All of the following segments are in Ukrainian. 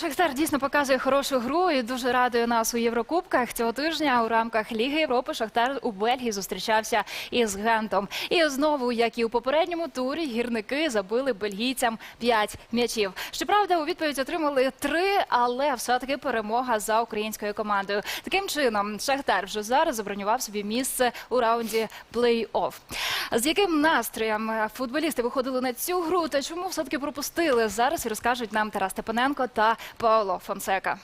Шахтар дійсно показує хорошу гру і дуже радує нас у Єврокубках. Цього тижня у рамках Ліги Європи Шахтар у Бельгії зустрічався із Гентом. І знову, як і у попередньому турі, гірники забили бельгійцям 5 м'ячів. Щоправда, у відповідь отримали 3, але все-таки перемога за українською командою. Таким чином, Шахтар вже зараз забронював собі місце у раунді плей-офф. З яким настроєм е, футболісти виходили на цю гру та чому все-таки пропустили? Зараз і розкажуть нам Тарас Степаненко та Пауло Фонсека.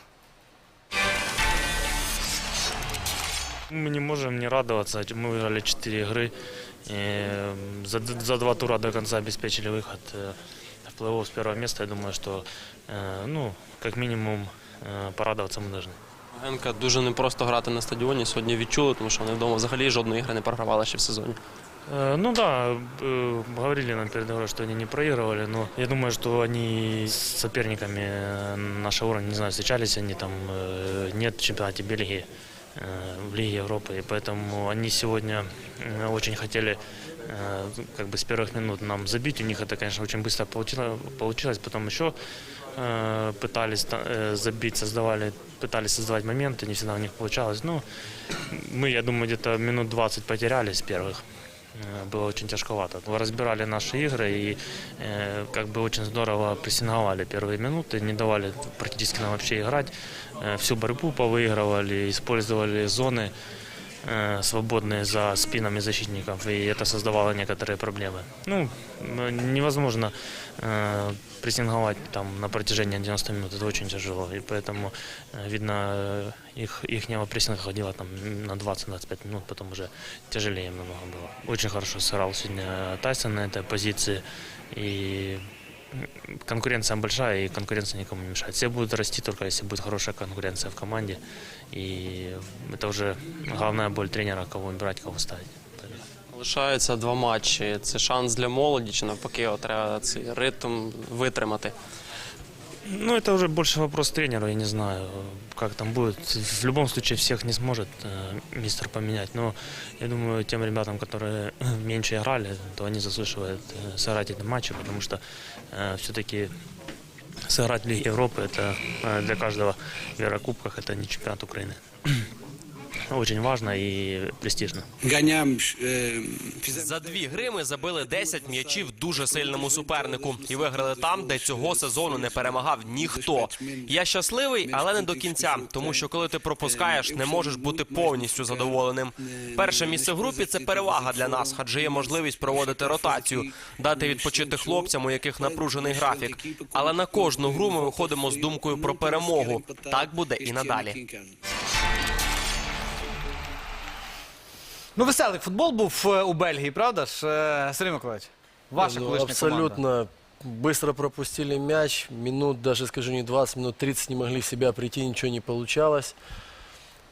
Мы не можем не радоваться. Мы выиграли 4 игры. И за, за два тура до конца обеспечили выход э, в плей-офф с первого места. Я думаю, что э, ну, как минимум э, порадоваться мы должны. Генка дуже непросто грати на стадіоні. Сьогодні відчули, тому що вони вдома взагалі жодної ігри не програвали ще в сезоні. Э, Ну да, э, говорили нам перед игрой, что они не проигрывали, но я думаю, что они с соперниками э, нашего уровня, не знаю, встречались они там, нет в чемпионате Бельгии, в Лиге Европы, и поэтому они сегодня очень хотели как бы с первых минут нам забить, у них это, конечно, очень быстро получило- получилось, потом еще пытались та- забить, создавали, пытались создавать моменты, не всегда у них получалось, ну, мы, я думаю, где-то минут 20 потеряли с первых. Э, Было очень тяжковато. Мы разбирали наши игры и э, как бы очень здорово прессинговали первые минуты, не давали практически нам вообще играть. Э, всю борьбу повыигрывали, использовали зоны э, свободные за спинами защитников, и это создавало некоторые проблемы. Ну, м, невозможно э, прессинговать там на протяжении 90 минут, это очень тяжело, и поэтому, э, видно, э, их, ихнего прессинга ходило там на 20-25 минут, потом уже тяжелее намного было. Очень хорошо сыграл сегодня Тайсон на этой позиции, и м, конкуренция большая, и конкуренция никому не мешает. Все будут расти только если будет хорошая конкуренция в команде, и это уже главная боль тренера, кого брать, кого ставить. Лишаються два матчі. Це шанс для молоді, чи навпаки, треба цей ритм витримати. Ну, это уже больше вопрос тренеру, я не знаю, как там будет. В любом случае всех не сможет э, мистер поменять, но я думаю, тем ребятам, которые меньше играли, то они заслуживают э, сыграть эти матчи, потому что э, все-таки сыграть в Лиге Европы, это э, для каждого в Еврокубках, это не чемпионат Украины. Очень важно и престижно. eh, За дві гри ми забили 10 м'ячів дуже сильному супернику і виграли там, де цього сезону не перемагав ніхто. Я щасливий, але не до кінця, тому що коли ти пропускаєш, не можеш бути повністю задоволеним. Перше місце в групі це перевага для нас, адже є можливість проводити ротацію, дати відпочити хлопцям, у яких напружений графік. Але на кожну гру ми виходимо з думкою про перемогу. Так буде і надалі. Ну, веселий футбол був е, у Бельгії, правда ж, е, Сергій Миколаївич? Ваша Ну, колишня команда. Абсолютно быстро пропустили мяч. Минут, даже скажу, не 20, минут 30 не могли в себя прийти, ничего не получалось.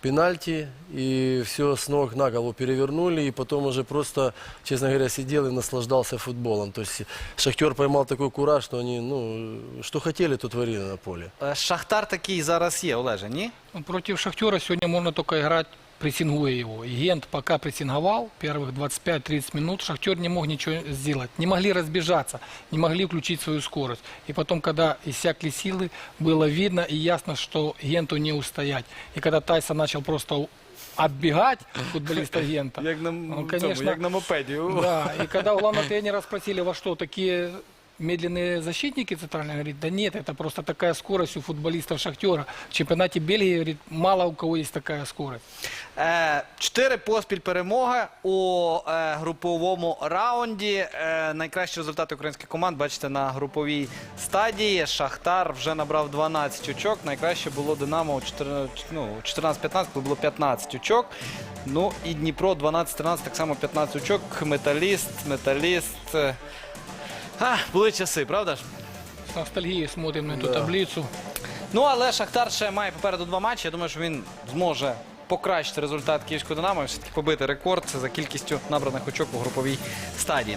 Пенальти, и все с ног на голову перевернули, и потом уже просто, честно говоря, сидел и наслаждался футболом. То есть Шахтер поймал такой кураж, что они, ну, что хотели, то творили на поле. Е, Шахтар такий зараз є, Олеже, ні? Ну, Против Шахтера сегодня можно только играть, прессингуя его. И Гент пока прессинговал первых 25-30 минут, Шахтер не мог ничего сделать. Не могли разбежаться, не могли включить свою скорость. И потом, когда иссякли силы, было видно и ясно, что Генту не устоять. И когда Тайсон начал просто оббегать футболиста Гента, Як на, ну, цьому, конечно, як на мопеді. да, и когда у главного тренера спросили, во что такие медленные защитники центральные, говорит, да нет, это просто такая скорость у футболистов Шахтера. В чемпионате Бельгии, говорит, мало у кого есть такая скорость. Е, Чотири поспіль перемоги у е, груповому раунді. Е, найкращі результати українських команд бачите на груповій стадії. Шахтар вже набрав 12 очок. Найкраще було Динамо у 14 ну, у 14-15, коли було 15 очок. Ну і Дніпро 12-13, так само 15 очок. Металіст, металіст. Е, а, були часи, правда ж? С ностальгией смотрим на эту таблицу. Ну, але Шахтар ще має попереду два матчі. Я думаю, що він зможе покращити результат київського Динамо і все-таки побити рекорд за кількістю набраних очок у груповій стадії.